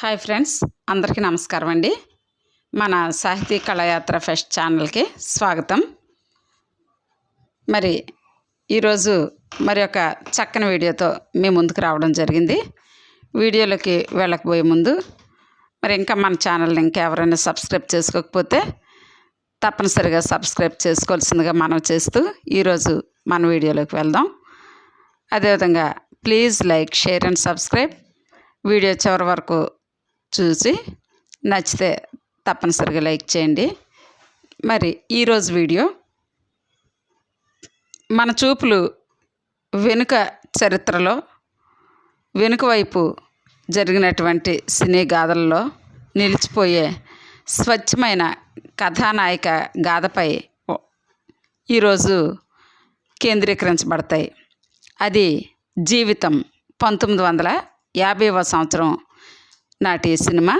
Hi friends అందరికీ నమస్కారం అండి. మన సాహితీ కళయాత్ర ఫెస్ట్ ఛానల్కి స్వాగతం. మరి ఈరోజు మరి ఒక చక్కని వీడియోతో మీ ముందుకు రావడం జరిగింది. వీడియోలోకి వెళ్ళకపోయే ముందు మరి ఇంకా మన ఛానల్ని ఇంకా ఎవరైనా సబ్స్క్రైబ్ చేసుకోకపోతే తప్పనిసరిగా సబ్స్క్రైబ్ చేసుకోవాల్సిందిగా మనం చేస్తూ ఈరోజు మన వీడియోలోకి వెళ్దాం. అదేవిధంగా please like share and subscribe. Video చివరి వరకు చూసి నచ్చితే తప్పనిసరిగా లైక్ చేయండి. మరి ఈరోజు వీడియో మన చూపులు వెనుక చరిత్రలో వెనుక వైపు జరిగినటువంటి సినీ గాథల్లో నిలిచిపోయే స్వచ్ఛమైన కథానాయక గాథపై ఈరోజు కేంద్రీకరించబడతాయి. అది జీవితం పంతొమ్మిది వందల యాభైవ సంవత్సరం నాటి సినిమా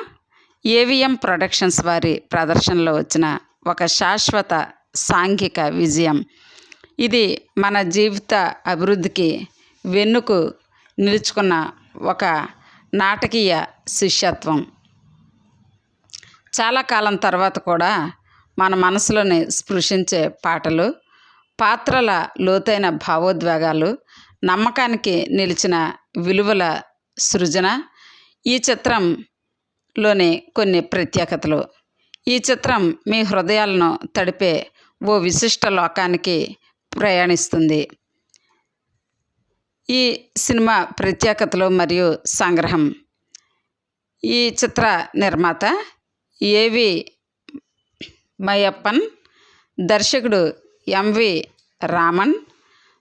ఏవిఎం ప్రొడక్షన్స్ వారి ప్రదర్శనలో వచ్చిన ఒక శాశ్వత సాంఘిక విజయం. ఇది మన జీవిత అభివృద్ధికి వెన్నుకు నిలుచుకున్న ఒక నాటకీయ శిష్యత్వం. చాలా కాలం తర్వాత కూడా మన మనసులోని స్పృశించే పాటలు పాత్రల లోతైన భావోద్వేగాలు నమ్మకానికి నిలిచిన విలువల సృజన ఈ చిత్రంలోని కొన్ని ప్రత్యేకతలు. ఈ చిత్రం మీ హృదయాలను తడిపే ఓ విశిష్ట లోకానికి ప్రయాణిస్తుంది. ఈ సినిమా ప్రత్యేకతలు మరియు సంగ్రహం. ఈ చిత్ర నిర్మాత ఏవి మయప్పన్ దర్శకుడు ఎంవి రామన్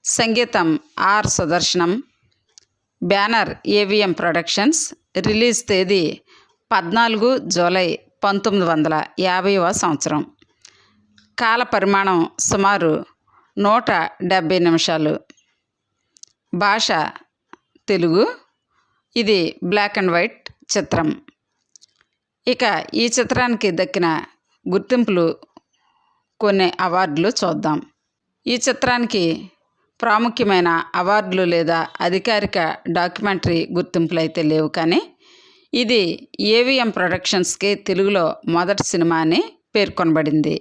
సంగీతం R Sudarsanam banner AVM productions release తేదీ పద్నాలుగు జూలై పంతొమ్మిది వందల యాభైవ సంవత్సరం. కాల పరిమాణం సుమారు నూట డెబ్భై నిమిషాలు. భాష తెలుగు. ఇది బ్లాక్ అండ్ వైట్ చిత్రం. ఇక ఈ చిత్రానికి దక్కిన గుర్తింపులు కొన్ని అవార్డులు చూద్దాం. ఈ చిత్రానికి ప్రాముఖ్యమైన అవార్డులు లేదా అధికారిక డాక్యుమెంటరీ గుర్తింపులు అయితే లేవు. కానీ ఇది ఏవిఎం ప్రొడక్షన్స్కి తెలుగులో మొదటి సినిమా అని పేర్కొనబడింది.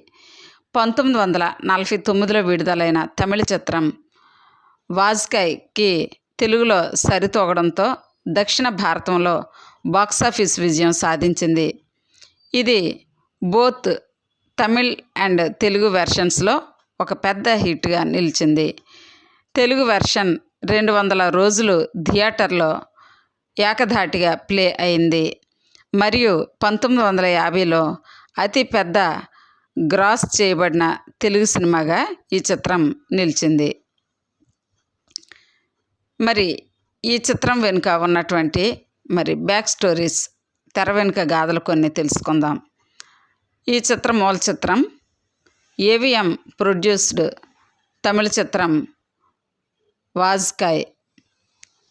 పంతొమ్మిది వందల నలభై తొమ్మిదిలో విడుదలైన తమిళ చిత్రం వాజ్కాయ్కి తెలుగులో సరితూగడంతో దక్షిణ భారతంలో బాక్సాఫీస్ విజయం సాధించింది. ఇది బోత్ తమిళ్ అండ్ తెలుగు వెర్షన్స్లో ఒక పెద్ద హిట్గా నిలిచింది. తెలుగు వెర్షన్ రెండు వందల రోజులు థియేటర్లో ఏకధాటిగా ప్లే అయింది. మరియు పంతొమ్మిది వందల యాభైలో అతి పెద్ద గ్రాస్ చేయబడిన తెలుగు సినిమాగా ఈ చిత్రం నిలిచింది. మరి ఈ చిత్రం వెనుక ఉన్నటువంటి మరి బ్యాక్ స్టోరీస్ తెర వెనుక గాథలు కొన్ని తెలుసుకుందాం. ఈ చిత్రం మూల చిత్రం ఏవిఎం ప్రొడ్యూస్డ్ తమిళ చిత్రం వాజ్కాయ్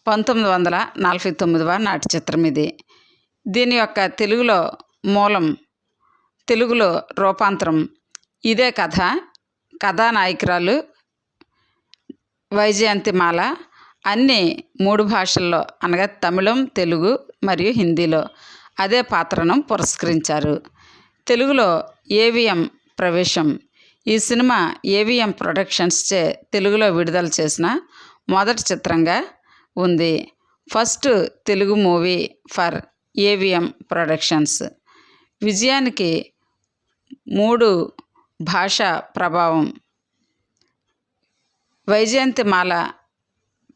పంతొమ్మిది వందల నలభై తొమ్మిదవ నాటి చిత్రం ఇది. దీని యొక్క తెలుగులో మూలం తెలుగులో రూపాంతరం. ఇదే కథ. కథానాయకురాలు వైజయంతిమాల. అన్ని మూడు భాషల్లో అనగా తమిళం తెలుగు మరియు హిందీలో అదే పాత్రను పురస్కరించారు. తెలుగులో ఏవిఎం ప్రవేశం. ఈ సినిమా ఏవిఎం ప్రొడక్షన్స్చే తెలుగులో విడుదల చేసిన మొదటి చిత్రంగా ఉంది. First Telugu movie for AVM productions. విజయానికి మూడు భాషా ప్రభావం. వైజయంతిమాల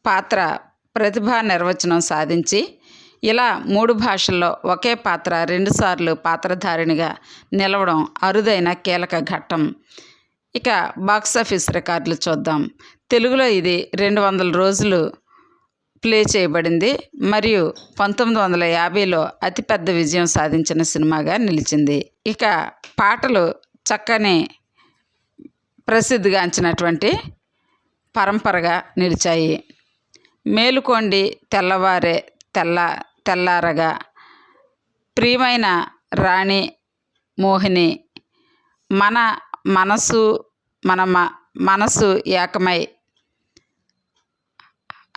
పాత్ర ప్రతిభా నిర్వచనం సాధించి ఇలా మూడు భాషల్లో ఒకే పాత్ర రెండుసార్లు పాత్రధారిణిగా నిలవడం అరుదైన కీలక ఘట్టం. ఇక బాక్సాఫీస్ రికార్డులు చూద్దాం. తెలుగులో ఇది రెండు వందల రోజులు ప్లే చేయబడింది. మరియు పంతొమ్మిది వందల యాభైలో అతిపెద్ద విజయం సాధించిన సినిమాగా నిలిచింది. ఇక పాటలు చక్కని ప్రసిద్ధిగాంచినటువంటి పరంపరగా నిలిచాయి. మేలుకోండి తెల్లవారే తెల్ల తెల్లారగా. ప్రియమైన రాణి మోహిని మన మనసు మన మ మనసు ఏకమై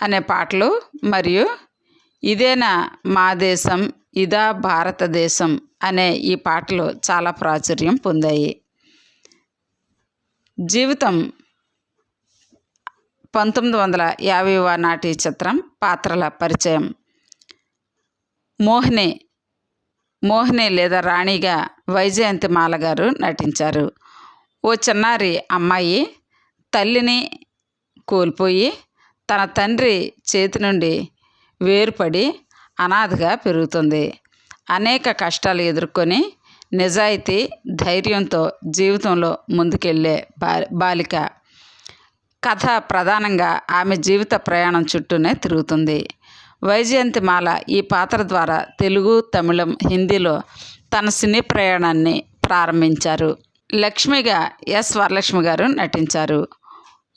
అనే పాటలు. మరియు ఇదేనా మా దేశం ఇదా భారతదేశం అనే ఈ పాటలు చాలా ప్రాచుర్యం పొందాయి. జీవితం పంతొమ్మిది వందల యాభైవ నాటి చిత్రం పాత్రల పరిచయం. మోహిని మోహిని లేదా రాణిగా వైజయంతిమాల గారు నటించారు. ఓ చిన్నారి అమ్మాయి తల్లిని కోల్పోయి తన తండ్రి చేతి నుండి వేరుపడి అనాథగా పెరుగుతుంది. అనేక కష్టాలు ఎదుర్కొని నిజాయితీ ధైర్యంతో జీవితంలో ముందుకెళ్ళే బాలిక. కథ ప్రధానంగా ఆమె జీవిత ప్రయాణం చుట్టూనే తిరుగుతుంది. వైజయంతి మాల ఈ పాత్ర ద్వారా తెలుగు తమిళం హిందీలో తన సినీ ప్రయాణాన్ని ప్రారంభించారు. లక్ష్మిగా ఎస్ వరలక్ష్మి గారు నటించారు.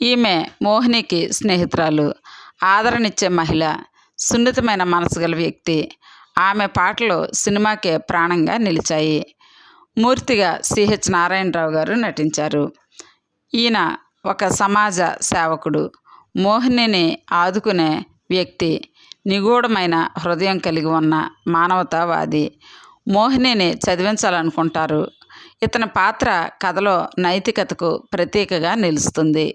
ఈమె మోహినికి స్నేహితురాలు ఆదరణిచ్చే మహిళ సున్నితమైన మనసు గల వ్యక్తి. ఆమె పాటలు సినిమాకే ప్రాణంగా నిలిచాయి. మూర్తిగా సిహెచ్ నారాయణరావు గారు నటించారు. ఈయన ఒక సమాజ సేవకుడు మోహినిని ఆదుకునే వ్యక్తి నిగూఢమైన హృదయం కలిగి ఉన్న మానవతావాది. మోహినిని చదివించాలనుకుంటారు. ఇతని పాత్ర కథలో నైతికతకు ప్రతీకగా నిలుస్తుంది.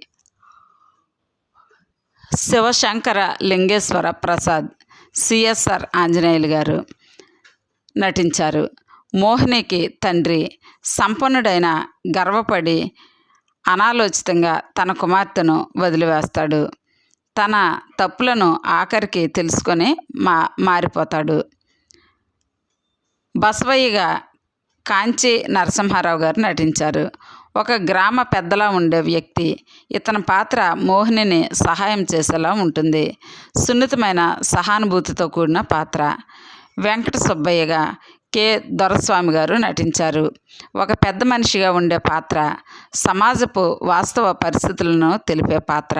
శివశంకర లింగేశ్వర ప్రసాద్ సిఎస్ఆర్ ఆంజనేయులు గారు నటించారు. మోహినికి తండ్రి సంపన్నుడైన గర్వపడి అనాలోచితంగా తన కుమార్తెను వదిలివేస్తాడు. తన తప్పులను ఆఖరికి తెలుసుకొని మా మారిపోతాడు. బసవయ్యగా కాంచి నరసింహారావు గారు నటించారు. ఒక గ్రామ పెద్దలా ఉండే వ్యక్తి ఇతని పాత్ర మోహినిని సహాయం చేసేలా ఉంటుంది. సున్నితమైన సహానుభూతితో కూడిన పాత్ర. వెంకట సుబ్బయ్యగా కె. దొరస్వామి గారు నటించారు. ఒక పెద్ద మనిషిగా ఉండే పాత్ర సమాజపు వాస్తవ పరిస్థితులను తెలిపే పాత్ర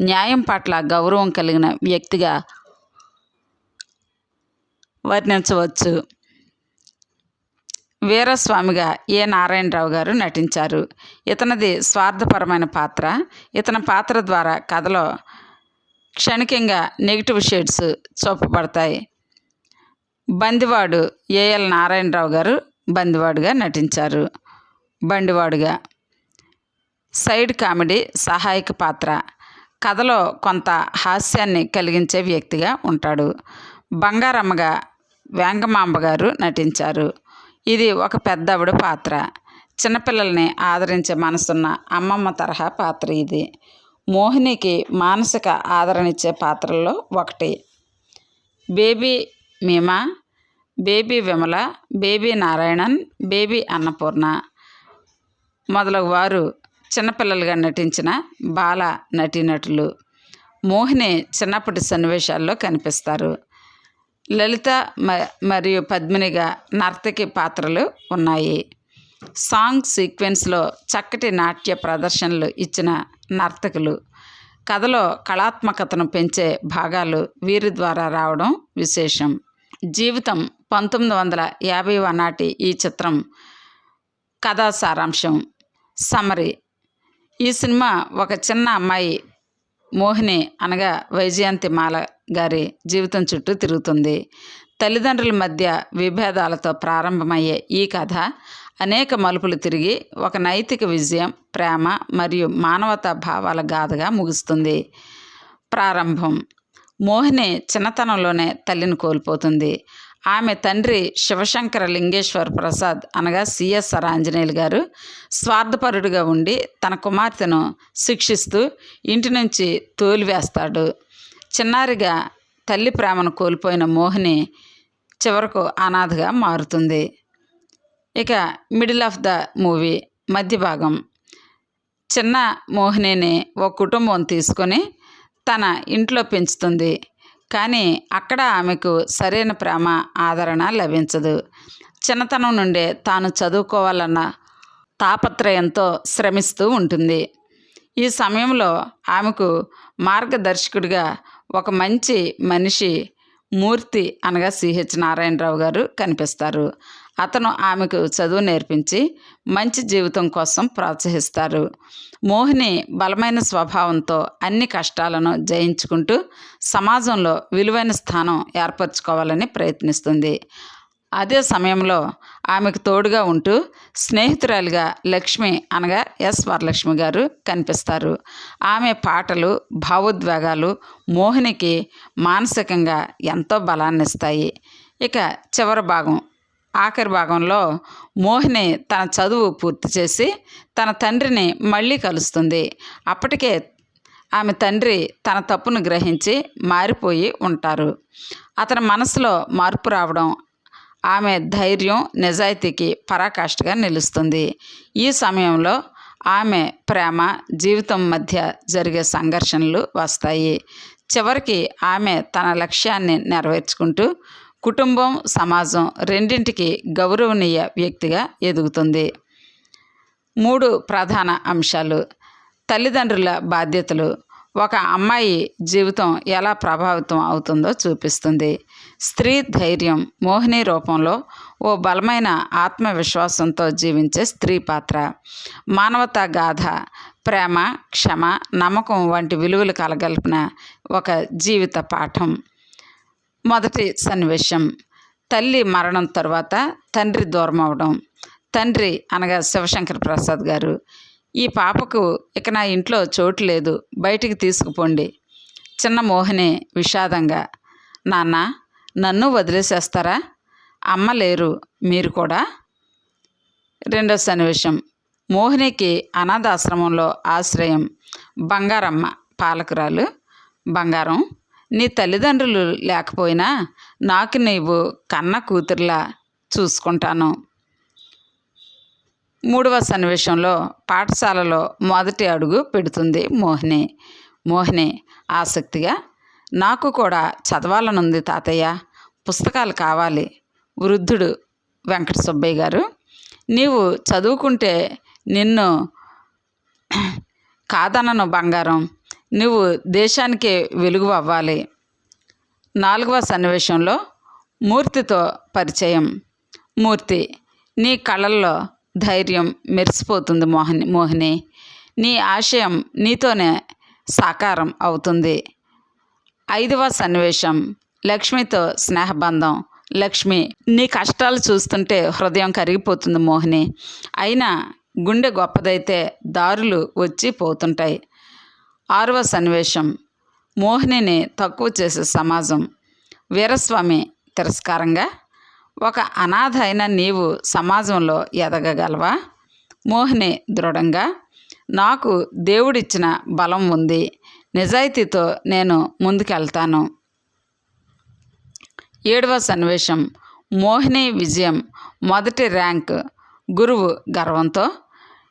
న్యాయం పట్ల గౌరవం కలిగిన వ్యక్తిగా వర్ణించవచ్చు. వీరస్వామిగా ఏ నారాయణరావు గారు నటించారు. ఇతనిది స్వార్థపరమైన పాత్ర. ఇతని పాత్ర ద్వారా కథలో క్షణికంగా నెగిటివ్ షేడ్స్ చూపబడతాయి. బందివాడు ఏఎల్ నారాయణరావు గారు బందివాడుగా నటించారు. బండివాడుగా. సైడ్ కామెడీ సహాయక పాత్ర. కథలో కొంత హాస్యాన్ని కలిగించే వ్యక్తిగా ఉంటాడు. బంగారమ్మగా వేంగమాంబ గారు నటించారు. ఇది ఒక పెద్దవిడ పాత్ర. చిన్నపిల్లల్ని ఆదరించే మనసున్న అమ్మమ్మ తరహా పాత్ర ఇది. మోహినికి మానసిక ఆదరణ ఇచ్చే పాత్రల్లో ఒకటి. Baby Meema baby Vimala baby Narayanan baby Annapurna మొదలగు వారు చిన్నపిల్లలుగా నటించిన బాల నటీనటులు. మోహిని చిన్నప్పటి సన్నివేశాల్లో కనిపిస్తారు. లలిత మ- మరియు పద్మినిగా నర్తకి పాత్రలు ఉన్నాయి. సాంగ్ సీక్వెన్స్లో చక్కటి నాట్య ప్రదర్శనలు ఇచ్చిన నర్తకులు. కథలో కళాత్మకతను పెంచే భాగాలు వీరి ద్వారా రావడం విశేషం. జీవితం పంతొమ్మిది వందల యాభైవ నాటి ఈ చిత్రం కథా సారాంశం. సమరి ఈ సినిమా ఒక చిన్న అమ్మాయి మోహిని అనగా వైజయంతి మాల గారి జీవితం చుట్టూ తిరుగుతుంది. తల్లిదండ్రుల మధ్య విభేదాలతో ప్రారంభమయ్యే ఈ కథ అనేక మలుపులు తిరిగి ఒక నైతిక విజయం ప్రేమ మరియు మానవతా భావాల గాథగా ముగుస్తుంది. ప్రారంభం. మోహిని చిన్నతనంలోనే తల్లిని కోల్పోతుంది. ఆమె తండ్రి శివశంకర లింగేశ్వర్ ప్రసాద్ అనగా సిఎస్ఆర్ ఆంజనేయులు గారు స్వార్థపరుడుగా ఉండి తన కుమార్తెను శిక్షిస్తూ ఇంటి నుంచి తోలివేస్తాడు చిన్నారిగా తల్లి ప్రేమను కోల్పోయిన మోహిని చివరకు అనాథగా మారుతుంది. ఇక మిడిల్ ఆఫ్ ద మూవీ మధ్య భాగం. చిన్న మోహినిని ఓ కుటుంబం తీసుకొని తన ఇంట్లో పెంచుతుంది. కానీ అక్కడ ఆమెకు సరైన ప్రేమ ఆదరణ లభించదు. చిన్నతనం నుండే తాను చదువుకోవాలన్న తాపత్రయంతో శ్రమిస్తూ ఉంటుంది. ఈ సమయంలో ఆమెకు మార్గదర్శకుడిగా ఒక మంచి మనిషి మూర్తి అనగా సిహెచ్ నారాయణరావు గారు కనిపిస్తారు. అతను ఆమెకు చదువు నేర్పించి మంచి జీవితం కోసం ప్రోత్సహిస్తారు. మోహిని బలమైన స్వభావంతో అన్ని కష్టాలను జయించుకుంటూ సమాజంలో విలువైన స్థానం ఏర్పరచుకోవాలని ప్రయత్నిస్తుంది. అదే సమయంలో ఆమెకు తోడుగా ఉంటూ స్నేహితురాలిగా లక్ష్మి అనగా ఎస్ వరలక్ష్మి గారు కనిపిస్తారు. ఆమె పాటలు భావోద్వేగాలు మోహినికి మానసికంగా ఎంతో బలాన్ని ఇస్తాయి ఇక చివరి భాగం ఆఖరి భాగంలో మోహిని తన చదువు పూర్తి చేసి తన తండ్రిని మళ్ళీ కలుస్తుంది. అప్పటికే ఆమె తండ్రి తన తప్పును గ్రహించి మారిపోయి ఉంటారు. అతని మనసులో మార్పు రావడం ఆమె ధైర్యం నిజాయితీకి పరాకాష్ఠగా నిలుస్తుంది. ఈ సమయంలో ఆమె ప్రేమ జీవితం మధ్య జరిగే సంఘర్షణలు వస్తాయి. చివరికి ఆమె తన లక్ష్యాన్ని నెరవేర్చుకుంటూ కుటుంబం సమాజం రెండింటికి గౌరవనీయ వ్యక్తిగా ఎదుగుతుంది. మూడు ప్రధాన అంశాలు. తల్లిదండ్రుల బాధ్యతలు. ఒక అమ్మాయి జీవితం ఎలా ప్రభావితం అవుతుందో చూపిస్తుంది. స్త్రీ ధైర్యం మోహిని రూపంలో ఓ బలమైన ఆత్మవిశ్వాసంతో జీవించే స్త్రీ పాత్ర. మానవతా గాథ ప్రేమ క్షమ నమ్మకం వంటి విలువలు కలగలిపిన ఒక జీవిత పాఠం. మొదటి సన్నివేశం. తల్లి మరణం తర్వాత తండ్రి దూరం అవడం తండ్రి అనగా శివశంకర్ ప్రసాద్ గారు. ఈ పాపకు ఇక నా ఇంట్లో చోటు లేదు బయటికి తీసుకుపోండి. చిన్న మోహిని విషాదంగా నాన్న నన్ను వదిలేసేస్తారా? అమ్మ లేరు మీరు కూడా? రెండో సన్నివేశం. మోహినికి అనాథాశ్రమంలో ఆశ్రయం. బంగారమ్మ పాలకురాలు. బంగారం నీ తల్లిదండ్రులు లేకపోయినా నాకు నీవు కన్న కూతురులా చూసుకుంటాను. మూడవ సన్నివేశంలో పాఠశాలలో మొదటి అడుగు పెడుతుంది మోహిని. మోహిని ఆసక్తిగా నాకు కూడా చదవాలనుంది తాతయ్య. పుస్తకాలు కావాలి. వృద్ధుడు వెంకట సుబ్బయ్య గారు నీవు చదువుకుంటే నిన్ను కాదనను బంగారం. నువ్వు దేశానికే వెలుగు అవ్వాలి. నాలుగవ సన్నివేశంలో మూర్తితో పరిచయం. మూర్తి నీ కళల్లో ధైర్యం మెరిసిపోతుంది మోహిని మోహిని. నీ ఆశయం నీతోనే సాకారం అవుతుంది. ఐదవ సన్నివేశం లక్ష్మితో స్నేహబంధం. లక్ష్మి నీ కష్టాలు చూస్తుంటే హృదయం కరిగిపోతుంది మోహిని. అయినా గుండె గొప్పదైతే దారులు వచ్చి పోతుంటాయి. ఆరవ సన్నివేశం. మోహినిని తక్కువ చేసే సమాజం. వీరస్వామి తిరస్కారంగా ఒక అనాథ అయిన నీవు సమాజంలో ఎదగగలవా? మోహిని దృఢంగా నాకు దేవుడిచ్చిన బలం ఉంది. నిజాయితీతో నేను ముందుకెళ్తాను. ఏడవ సన్నివేశం. మోహిని విజయం మొదటి ర్యాంక్. గురువు గర్వంతో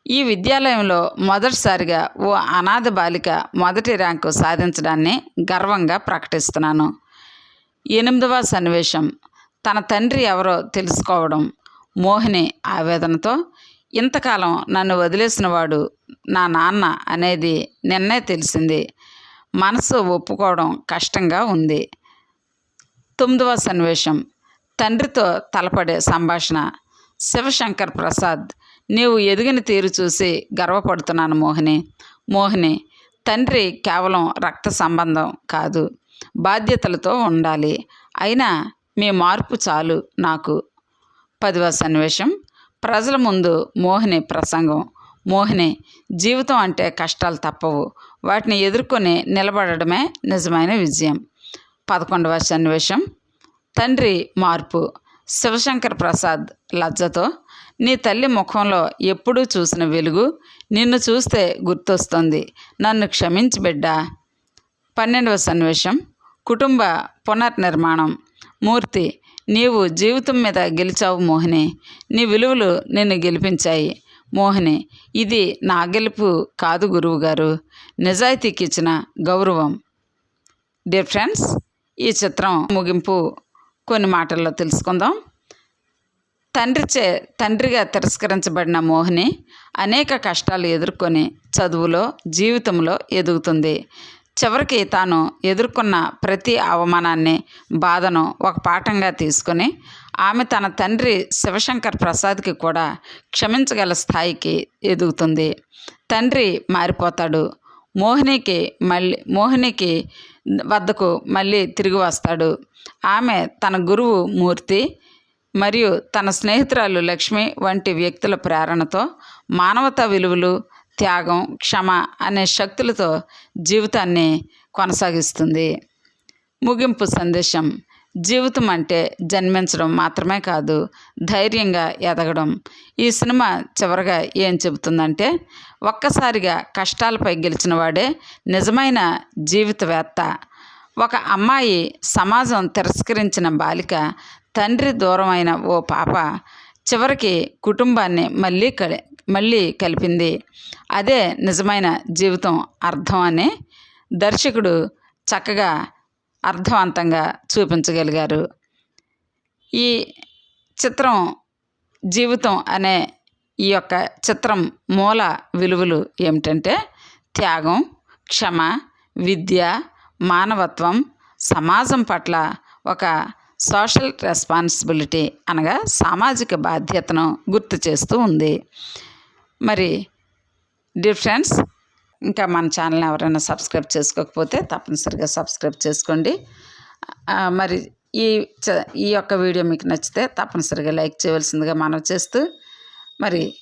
ఈ విద్యాలయంలో మొదటిసారిగా ఓ అనాథ బాలిక మొదటి ర్యాంకు సాధించడాన్ని గర్వంగా ప్రకటిస్తున్నాను. ఎనిమిదవ సన్నివేశం. తన తండ్రి ఎవరో తెలుసుకోవడం. మోహిని ఆవేదనతో ఇంతకాలం నన్ను వదిలేసిన వాడు నా నాన్న అనేది నిన్నే తెలిసింది. మనసు ఒప్పుకోవడం కష్టంగా ఉంది. తొమ్మిదవ సన్నివేశం. తండ్రితో తలపడే సంభాషణ. శివశంకర్ ప్రసాద్ నీవు ఎదిగిన తీరు చూసి గర్వపడుతున్నాను మోహిని. మోహిని తండ్రి కేవలం రక్త సంబంధం కాదు బాధ్యతలతో ఉండాలి. అయినా మీ మార్పు చాలు నాకు. పదివ సన్నివేశం. ప్రజల ముందు మోహిని ప్రసంగం. మోహిని జీవితం అంటే కష్టాలు తప్పవు. వాటిని ఎదుర్కొని నిలబడడమే నిజమైన విజయం. పదకొండవ సన్నివేశం. తండ్రి మార్పు. శివశంకర్ ప్రసాద్ లజ్జతో నీ తల్లి ముఖంలో ఎప్పుడూ చూసిన వెలుగు నిన్ను చూస్తే గుర్తొస్తుంది. నన్ను క్షమించి బిడ్డ. పన్నెండవ సన్నివేశం. కుటుంబ పునర్నిర్మాణం. మూర్తి నీవు జీవితం మీద గెలిచావు మోహిని. నీ విలువలు నిన్ను గెలిపించాయి. మోహిని ఇది నా గెలుపు కాదు గురువు గారు నిజాయితీకి ఇచ్చిన గౌరవం. డియర్ ఫ్రెండ్స్ ఈ చిత్రం ముగింపు కొన్ని మాటల్లో తెలుసుకుందాం. తండ్రిచే తండ్రిగా తిరస్కరించబడిన మోహిని అనేక కష్టాలు ఎదుర్కొని చదువులో జీవితంలో ఎదుగుతుంది. చివరికి తాను ఎదుర్కొన్న ప్రతి అవమానాన్ని బాధను ఒక పాఠంగా తీసుకొని ఆమె తన తండ్రి శివశంకర్ ప్రసాద్కి కూడా క్షమించగల స్థాయికి ఎదుగుతుంది. తండ్రి మారిపోతాడు. మోహినికి మళ్ళీ మోహినికి వద్దకు మళ్ళీ తిరిగి వస్తాడు. ఆమె తన గురువు మూర్తి మరియు తన స్నేహితురాలు లక్ష్మి వంటి వ్యక్తుల ప్రేరణతో మానవతా విలువలు త్యాగం క్షమ అనే శక్తులతో జీవితాన్ని కొనసాగిస్తుంది. ముగింపు సందేశం జీవితం అంటే జన్మించడం మాత్రమే కాదు ధైర్యంగా ఎదగడం. ఈ సినిమా చివరగా ఏం చెబుతుందంటే ఒక్కసారిగా కష్టాలపై గెలిచిన వాడే నిజమైన జీవితవేత్త. ఒక అమ్మాయి సమాజం తిరస్కరించిన బాలిక తండ్రి దూరమైన ఓ పాప చివరికి కుటుంబాన్ని మళ్ళీ కలి మళ్ళీ కలిపింది. అదే నిజమైన జీవితం అర్థం అని దర్శకుడు చక్కగా అర్థవంతంగా చూపించగలిగారు. ఈ చిత్రం జీవితం అనే ఈ యొక్క చిత్రం మూల విలువలు ఏమిటంటే త్యాగం క్షమ విద్య మానవత్వం సమాజం పట్ల ఒక సోషల్ రెస్పాన్సిబిలిటీ అనగా సామాజిక బాధ్యతను గుర్తు చేస్తూ ఉంది. మరి డియర్ ఫ్రెండ్స్ ఇంకా మన ఛానల్ని ఎవరైనా సబ్స్క్రైబ్ చేసుకోకపోతే తప్పనిసరిగా సబ్స్క్రైబ్ చేసుకోండి. మరి ఈ చ- ఈ యొక్క వీడియో మీకు నచ్చితే తప్పనిసరిగా లైక్ చేయవలసిందిగా మనం చేస్తూ మరి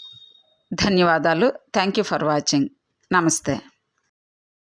ధన్యవాదాలు. Thank you for watching. నమస్తే.